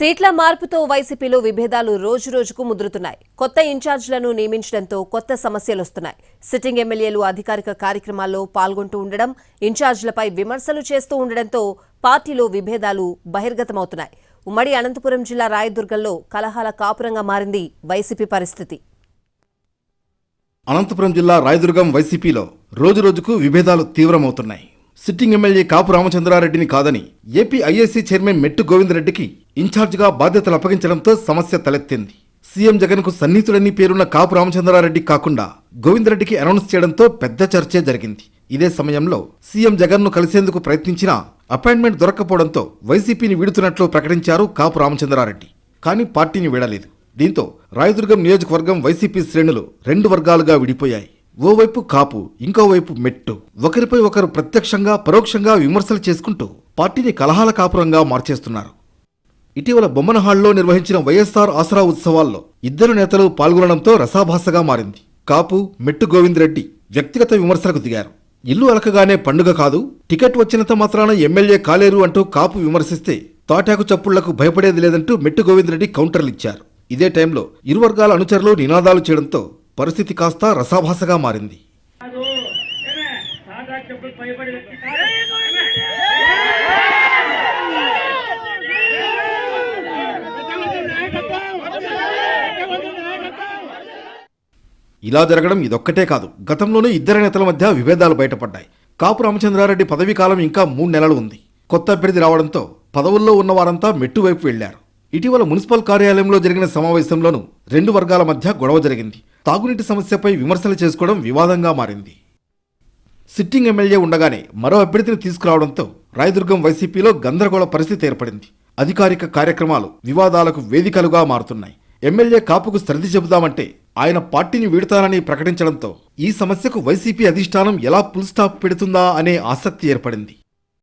సీట్ల మార్పుతో వైసీపీలో విభేదాలు రోజురోజుకు ముదురుతున్నాయి. కొత్త ఇన్ఛార్జీలను నియమించడంతో కొత్త సమస్యలు వస్తున్నాయి. సిట్టింగ్ ఎమ్మెల్యేలు అధికారిక కార్యక్రమాల్లో పాల్గొంటూ ఉండడం ఇన్ఛార్జీలపై విమర్శలు చేస్తూ ఉండడంతో పార్టీలో విభేదాలు బహిర్గతమవుతున్నాయి. ఉమ్మడి అనంతపురం జిల్లా రాయదుర్గంలో కలహాల కాపురంగా మారింది వైసీపీ పరిస్థితి. అనంతపురం జిల్లా రాయదుర్గం వైసీపీలో రోజురోజుకు విభేదాలు తీవ్రమవుతున్నాయి. సిట్టింగ్ ఎమ్మెల్యే కాపు రామచంద్రారెడ్డిని కాదని ఏపీ ఐఏసీ చైర్మన్ మెట్టు గోవిందరెడ్డికి ఇన్ఛార్జిగా బాధ్యతలు అప్పగించడంతో సమస్య తలెత్తింది. సీఎం జగన్కు సన్నిహితుడని పేరున్న కాపు రామచంద్రారెడ్డి కాకుండా గోవిందరెడ్డికి అనౌన్స్ చేయడంతో పెద్ద చర్చే జరిగింది. ఇదే సమయంలో సీఎం జగన్ను కలిసేందుకు ప్రయత్నించినా అపాయింట్మెంట్ దొరక్కపోవడంతో వైసీపీని వీడుతున్నట్లు ప్రకటించారు కాపు రామచంద్రారెడ్డి. కానీ పార్టీని వీడలేదు. దీంతో రాయదుర్గం నియోజకవర్గం వైసీపీ శ్రేణులు రెండు వర్గాలుగా విడిపోయాయి. ఓవైపు కాపు ఇంకోవైపు మెట్టు. ఒకరిపై ఒకరు ప్రత్యక్షంగా పరోక్షంగా విమర్శలు చేసుకుంటూ పార్టీని కలహాల కాపురంగా మార్చేస్తున్నారు. ఇటీవల బొమ్మనహాల్లో నిర్వహించిన వైఎస్ఆర్ ఆసరా ఉత్సవాల్లో ఇద్దరు నేతలు పాల్గొనడంతో రసాభాసగా మారింది. కాపు మెట్టు గోవిందరెడ్డి వ్యక్తిగత విమర్శలకు దిగారు. ఇల్లు అలకగానే పండుగ కాదు టికెట్ వచ్చినంత మాత్రాన ఎమ్మెల్యే కాలేరు అంటూ కాపు విమర్శిస్తే తాటాకు చప్పుళ్ళకు భయపడేది లేదంటూ మెట్టు గోవిందరెడ్డి కౌంటర్లు ఇచ్చారు. ఇదే టైంలో ఇరు వర్గాల అనుచరులు నినాదాలు చేయడంతో పరిస్థితి కాస్త రసాభాసగా మారింది. ఇలా జరగడం ఇదొక్కటే కాదు. గతంలోనే ఇద్దరు నేతల మధ్య విభేదాలు బయటపడ్డాయి. కాపు రామచంద్రారెడ్డి పదవీ కాలం ఇంకా మూడు నెలలు ఉంది. కొత్త అభ్యర్థి రావడంతో పదవుల్లో ఉన్న వారంతా మెట్టు వైపు వెళ్ళారు. ఇటీవల మున్సిపల్ కార్యాలయంలో జరిగిన సమావేశంలోనూ రెండు వర్గాల మధ్య గొడవ జరిగింది. తాగునీటి సమస్యపై విమర్శలు చేసుకోవడం వివాదంగా మారింది. సిట్టింగ్ ఎమ్మెల్యే ఉండగానే మరో అభ్యర్థిని తీసుకురావడంతో రాయదుర్గం వైసీపీలో గందరగోళ పరిస్థితి ఏర్పడింది. అధికారిక కార్యక్రమాలు వివాదాలకు వేదికలుగా మారుతున్నాయి. ఎమ్మెల్యే కాపుకు సర్ది చెబుదామంటే ఆయన పార్టీని వీడతానని ప్రకటించడంతో ఈ సమస్యకు వైసీపీ అధిష్టానం ఎలా ఫుల్ స్టాప్ పెడుతుందా అనే ఆసక్తి ఏర్పడింది.